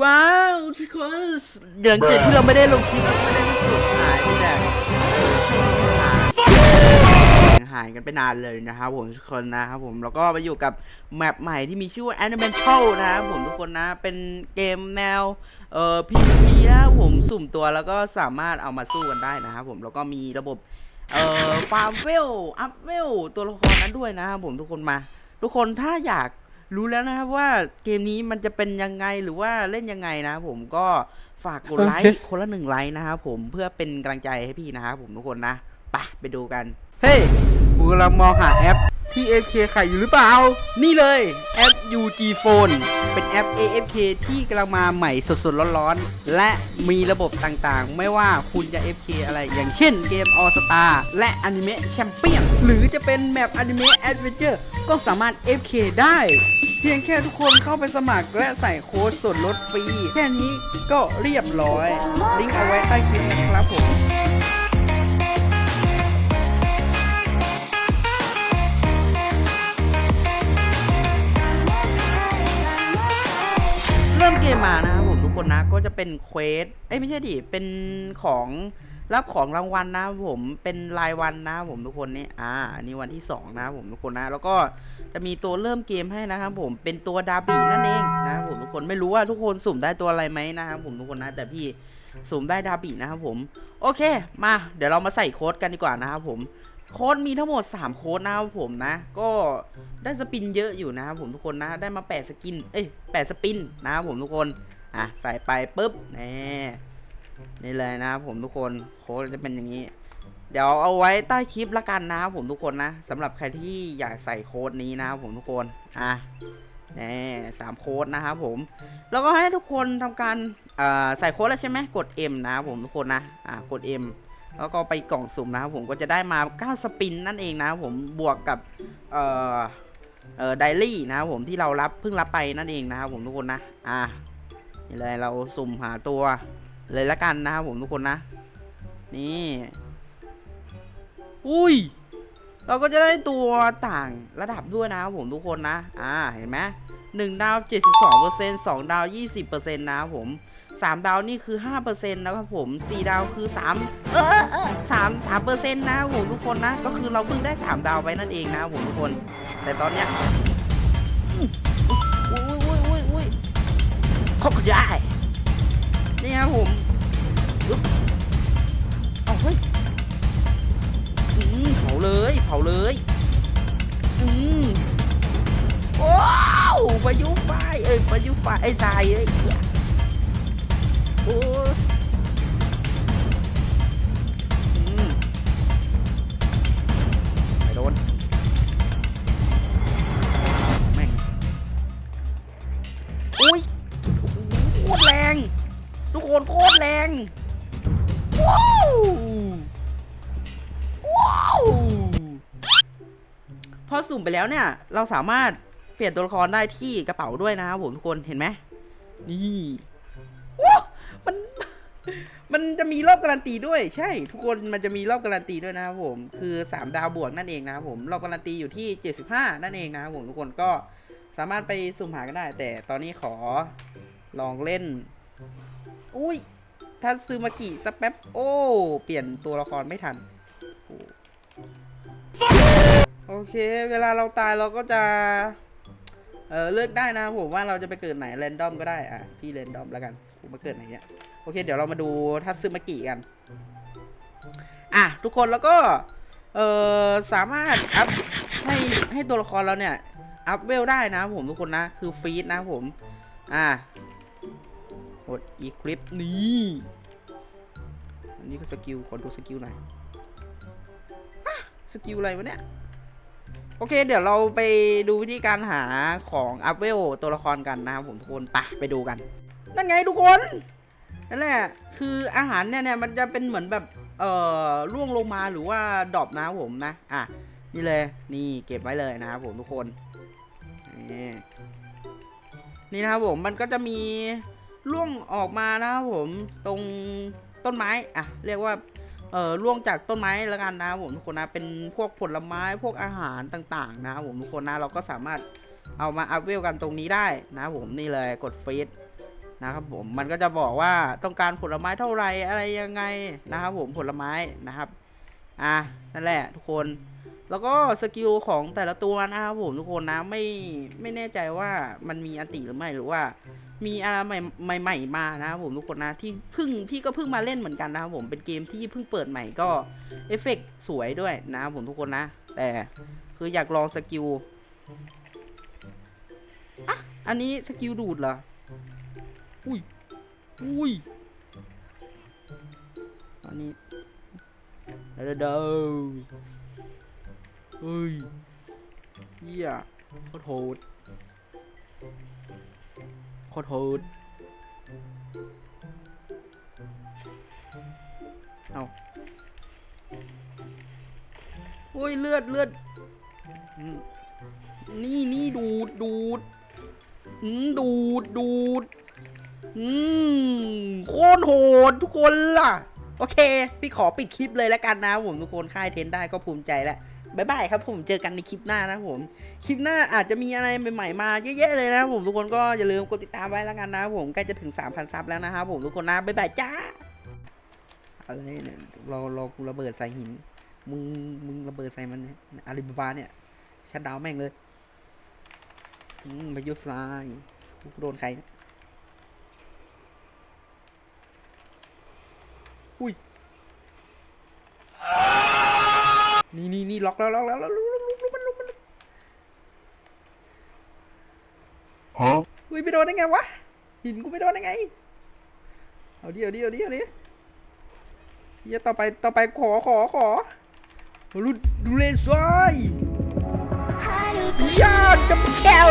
ว้าวทุกคนหลังจากที่เราไม่ได้ลงคลิปแล้วก็ไม่ได้ลงคลิปหายไปแบบหายกันไปนานเลยนะครับผมทุกคนนะครับผมแล้วก็มาอยู่กับแมปใหม่ที่มีชื่อว่า Elemental นะครับผมทุกคนนะเป็นเกมแนวเอ่อ PVP นะครับผมสุ่มตัวแล้วก็สามารถเอามาสู้กันได้นะครับผมแล้วก็มีระบบเอ่อฟาร์มเวลอัพเวลตัวละครนั้นด้วยนะครับผมทุกคนมา ทุกคนถ้าอยาก รู้แล้วนะครับว่าเกมนี้มันจะเป็นยังไงหรือว่าเล่นยังไงนะครับผมก็ฝากกดไลค์คนละหนึ่งไลค์นะครับผมเพื่อเป็นกำลังใจให้พี่นะครับผมทุกคนนะไปไปดูกัน เฮ้ยกูกำลังมองหาแอปที่ AFK ขายอยู่หรือเปล่า นี่เลยแอป UG Phone เป็นแอป AFK ที่กำลังมาใหม่สดๆร้อนๆ และมีระบบต่างๆ ไม่ว่าคุณจะ AFK อะไร อย่างเช่นเกม All Star และ Anime Champion หรือจะเป็นแมป Anime Adventure ก็สามารถ AFK ได้ เพียงแค่ทุกคนเข้าไปสมัครและใส่โค้ดส่วนลดฟรี แค่นี้ก็เรียบร้อย ลิงก์เอาไว้ใต้คลิปนะครับผมเริ่มเกมมานะครับผมทุกคนนะก็จะเป็นเควสเอ้ยไม่ใช่ดิเป็นของ รับของรางวัลนะผมเป็นรายวันนะผมทุกคนนี่อ่าอันนี้วันที่สองนะผมทุกคนนะแล้วก็จะมีตัวเริ่มเกมให้นะครับผมเป็นตัวดาบีนั่นเองนะผมทุกคนไม่รู้ว่าทุกคนสุ่มได้ตัวอะไรไหมนะครับผมทุกคนนะแต่พี่สุ่มได้ดาบีนะครับผมโอเค มาเดี๋ยวเรามาใส่โค้ดกันดีกว่านะครับผมโค้ดมีทั้งหมด 3 โค้ดนะครับผมนะ ก็ได้สปินเยอะอยู่นะครับผมทุกคนนะ ได้มา 8 สกิน เอ้ย 8 สปินนะครับผมทุกคน อะ ใส่ไปปุ๊บนี่ นี่เลยนะครับผมทุกคนโค้ดจะเป็นอย่างนี้ เดี๋ยวเอาไว้ใต้คลิปละกันนะครับผมทุกคนนะสำหรับใครที่อยากใส่โค้ดนี้นะครับผมทุกคนอะนี่สามโค้ดนะครับผม แล้วก็ให้ทุกคนทำการใส่โค้ดแล้วใช่ไหมกด M นะครับผมทุกคนนะอะกด M แล้วก็ไปกล่องสุ่มนะครับผมก็จะได้มา 9 สปินนั่นเองนะครับผมบวกกับเอ่อเอ่อไดรี่นะครับผมที่เรารับเพิ่งรับไปนั่นเองนะครับผมทุกคนนะอะนี่เลยเราสุ่มหาตัว เลยละกันนะครับผมทุกคนนะ นี่ อุ้ย เราก็จะได้ตัวต่างระดับด้วยนะครับผมทุกคนนะ อ่า เห็นไหมหนึ่งดาวเจ็ดสิบสองเปอร์เซ็นต์สองดาวยี่สิบเปอร์เซ็นต์นะครับผมสามดาวนี่คือห้าเปอร์เซ็นต์นะครับผมสี่ดาวคือสามเออเออสามสามเปอร์เซ็นต์นะครับผมทุกคนนะ ก็คือเราเพิ่งได้สามดาวไปนั่นเองนะครับผมทุกคน แต่ตอนเนี้ยอุ้ยอุ้ยอุ้ยอุ้ยเขาก็ได้นี่ครับ ผมอึ๊บเอาเฮ้ยอืมเผาเลยเผาเลยอืมว้าวพายุไฟเอ้ยพายุไฟไอ้ทรายเอ้ยโอ้ อสุ่มไปแล้วเนี่ย เราสามารถเปลี่ยนตัวละครได้ที่กระเป๋าด้วยนะครับผมทุกคนเห็นไหมนี่ว้ามันมันจะมีรอบการันตีด้วย ใช่ ทุกคนมันจะมีรอบการันตีด้วยนะครับผมคือ 3 ดาวบวกนั่นเองนะครับผมรอบการันตีอยู่ที่ 75 นั่นเองนะครับผมทุกคนก็สามารถไปสุ่มหากันได้ แต่ตอนนี้ขอลองเล่น อุ้ยถ้าซื้อมากี่สักแป๊บ โอ้ เปลี่ยนตัวละครไม่ทัน โอเค เวลาเราตายเราก็จะ เออเลือกได้นะผมว่าเราจะไปเกิดไหนแรนดอมก็ได้ อะ พี่แรนดอมแล้วกันผมมาเกิดไหนเนี่ยโอเค เดี๋ยวเรามาดูทัตซึมากิกัน อะ ทุกคนแล้วก็ เออสามารถอัพให้ให้ตัวละครเราเนี่ย อัพเวลได้นะผมทุกคนนะ คือฟีดนะผม อะกดอีคลิปนี่อันนี้ก็สกิลขอดูสกิลหน่อยสกิลอะไรวะเนี่ย โอเค เดี๋ยวเราไปดูวิธีการหาของอัพเวลตัวละครกันนะครับผมทุกคนไปไปดูกัน นั่นไงทุกคนนั่นแหละคืออาหารเนี่ยเนี่ยมันจะเป็นเหมือนแบบเอ่อร่วงลงมาหรือว่าดรอปนะครับผมนะอะนี่เลยนี่เก็บไว้เลยนะครับผมทุกคนนี่นี่นะครับผมมันก็จะมีร่วงออกมานะครับผมตรงต้นไม้อะเรียกว่า เอ่อร่วงจากต้นไม้แล้วกันนะผมทุกคนนะเป็นพวกผลไม้พวกอาหารต่างๆ นะผมทุกคนนะเราก็สามารถเอามาอัพเวลกันตรงนี้ได้นะผมนี่เลยกดฟีดนะครับผมมันก็จะบอกว่าต้องการผลไม้เท่าไหรอะไรยังไงนะครับผมผลไม้นะครับ อะนั่นแหละทุกคน แล้วก็สกิลของแต่ละตัวนะครับผมทุกคนนะไม่ไม่แน่ใจว่ามันมีอันติหรือไม่หรือว่า มีอะไรใหม่ใหม่ๆมานะครับผมทุกคนนะที่เพิ่งพี่ก็เพิ่งมาเล่นเหมือนกันนะครับผมเป็นเกมที่เพิ่งเปิดใหม่ก็เอฟเฟกต์สวยด้วยนะครับผมทุกคนนะ แต่คืออยากลองสกิลอะอันนี้สกิลดูดเหรออุ้ยอุ้ยอันนี้เด้อเด้อ เฮ้ยเฮียโคตรโหดโคตรโหดเอาโอ้ยเลือดเลือดนี่นี่ดูดดูดอืมดูดดูดอืมโคตรโหดทุกคนล่ะ โอเค พี่ขอปิดคลิปเลยแล้วกันนะผมทุกคนค่ายเทนได้ก็ภูมิใจแล้ว บายบายครับผมเจอกันในคลิปหน้านะผม คลิปหน้าอาจจะมีอะไรใหม่ๆมาเยอะๆเลยนะผมทุกคนก็อย่าลืมกดติดตามไว้แล้วกันนะผมใกล้จะถึง 3,000 ซับแล้วนะครับผมทุกคนนะบายบายจ้าอะไรเนี่ยเราเรากูระเบิดใส่หิน มึงมึงระเบิดใส่มันอาลีบาบาเนี่ยชัดดาวแม่งเลยอืมไปยุทธลายโดนใครอุ้ย นี่นี่นี่ล็อกแล้วล็อกแล้วล็อกแล้วลุกลุกลุกมันลุกมันลุก Huh? อุ้ยไปโดนได้ไงวะหินกูไปโดนได้ไงเอาดิเอาดิเอาดิเอาดิเฮียต่อไปต่อไปขอขอขอรุดดูเลนซ้ายยากจับแก้ว